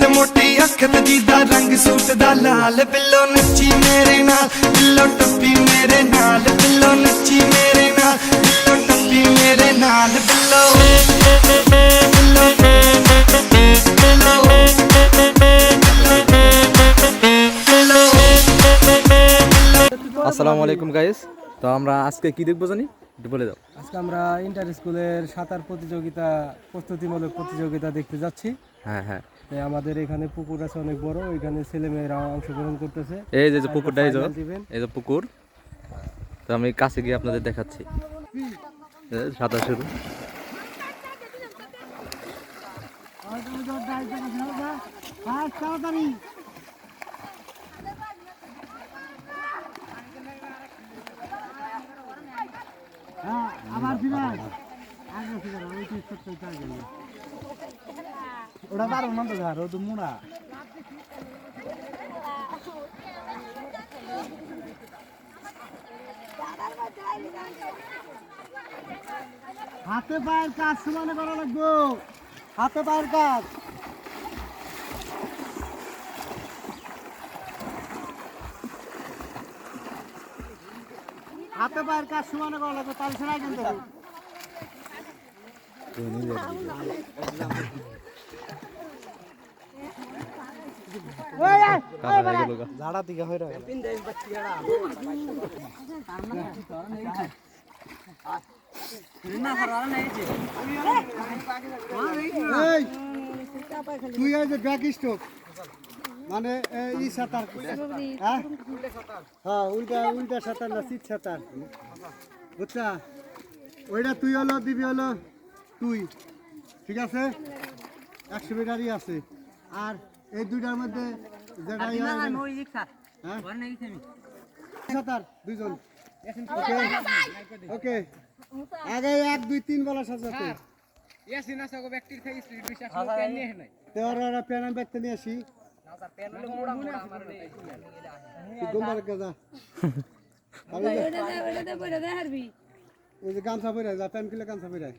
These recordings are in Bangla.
ਤੇ ਮੋਟੀ ਅੱਖ ਤੇ ਜੀਦਾ ਰੰਗ ਸੂਟ ਦਾ ਲਾਲ ਬਿੱਲੋ ਨੱਚੀ ਮੇਰੇ ਨਾਲ ਬਿੱਲੋ ਟੱਪੀ ਮੇਰੇ ਨਾਲ ਬਿੱਲੋ ਨੱਚੀ ਮੇਰੇ ਨਾਲ ਬਿੱਲੋ ਟੱਪੀ ਮੇਰੇ ਨਾਲ ਬਿੱਲੋ ਬਿੱਲੋ আসসালামু আলাইকুম গাইস তো আমরা আজকে কি দেখবো জানি একটু বলে দাও আজকে আমরা ইন্টার স্কুলের সাঁতার প্রতিযোগিতা প্রস্তুতিমূলক প্রতিযোগিতা দেখতে যাচ্ছি হ্যাঁ হ্যাঁ তাই আমাদের এখানে পুকুর আছে অনেক বড় ওইখানে ছেলেমেয়েরা অংশগ্রহণ করতেছে। এই যে যে পুকুরটা এই যে দিবেন। এই যে পুকুর তো আমি কাছে গিয়ে আপনাদের দেখাচ্ছি। সাঁতার শুরু। ওটা পারো না তো ধর তো মুড়া। হাতে পায়ের কাজ, সমানে করা লাগবো। হাতে পায়ের কাজ। হাতে পায়ের কাজ, সমানে করা লাগবে, তাহলে সেটাই কিন্তু। ঝাড়া দিকে হয়ে তুই এই যে ব্যাক স্ট্রোক মানে ই সাঁতার হ্যাঁ হ্যাঁ উল্টা উল্টা সাঁতার না সিট সাঁতার বুঝছা ওইটা তুই হলো দিবি হলো তুই ঠিক আছে? একশো মিটারই আছে। আর এই দুইটার মধ্যে যেটা? সাঁতার দুইজন। ওকে আগে এক দুই তিন বলা সাজাতে তেরো ওরা প্যানাম ব্যক্তি নিয়ে আসি। গোমবার গাজা আমি যে- ওই গামছা পরে যা প্যান কিলো গামছা পরে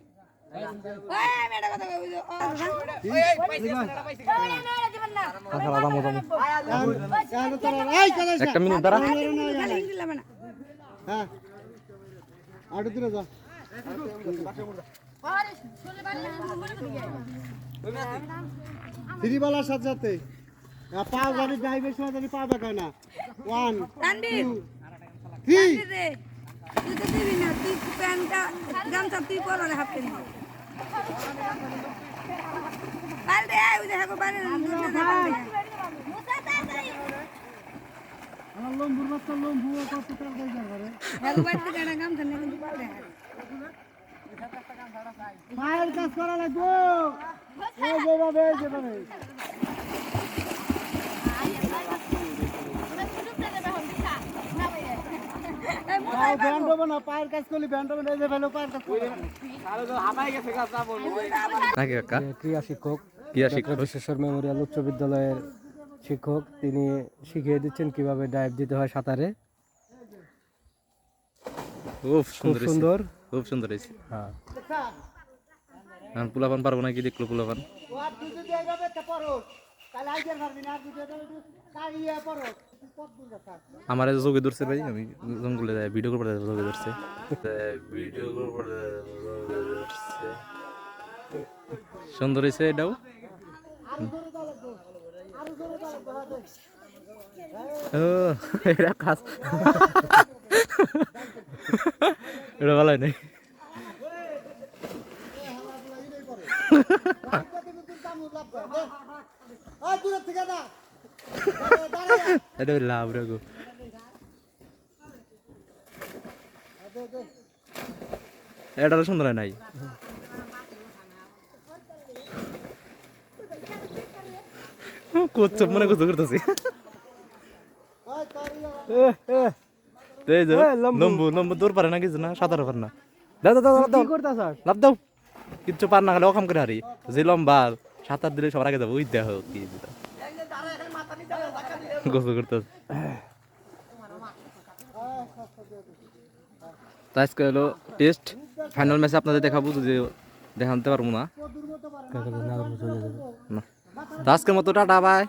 একটা মিনিট দাঁড়া। হ্যাঁ আটু যা সাথে। সাথে পা গাড়ি ড্রাইভের সময় জানি পা দেখায় না। ওয়ান টু থ্রি তুই তো দিবি না, তুই প্যান্টটা, গামছা তুই পরো হাফ প্যান্ট। আমার লম্বুর বাচ্চা লম্বু কত টাকা দেয় হ্যাঁ গো, বাইরে থেকে একটা গামছা কিন্তু পাল্টে আয়। পায়ের কাজ করা লাগবো। যেভাবে যেভাবে। ব্যান্ড হব না পায়ের কাজ করলে ব্যান্ড হবে না এই যে পায়ের কাজ নাকি কাকা ক্রিয়া শিক্ষক ক্রিয়া শিক্ষক। বিশ্বেশ্বর মেমোরিয়াল উচ্চ বিদ্যালয়ের শিক্ষক তিনি শিখিয়ে দিচ্ছেন কীভাবে ডাইভ দিতে হয় সাঁতারে। খুব সুন্দর সুন্দর। খুব সুন্দর হয়েছে। হ্যাঁ। পোলাপান পারব না কি দেখল পোলাপান? আমার যোগে ধরছে ভাই আমি জঙ্গলে যাই ভিডিও করতে যোগে ধরছে। ভিডিও করতে সুন্দর হয়েছে এটাও। ও এটা কাজ। এটা ভালো নেই। এটা লাভ রাখো এটা সুন্দর নাই? করছ মনে করছ করতেছি এই যে লম্বু লম্বু দূর পারে না কিছু না। সাঁতার পারে না দাও দাও দাও দাও লাভ দাও। কিচ্ছু পার না খালে অকাম করে হারি। যে লম্বা। সাঁতার দিলে সবার আগে যাব। ওই দেখো কি গোসল করতে তো আজকে হলো টেস্ট ফাইনাল ম্যাচে আপনাদের দেখাবো যদি দেখাতে পারব না। আজকের মতো টাটা বাই